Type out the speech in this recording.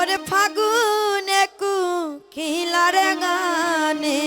ওরে ফাগুনে কু খিলারে গানে।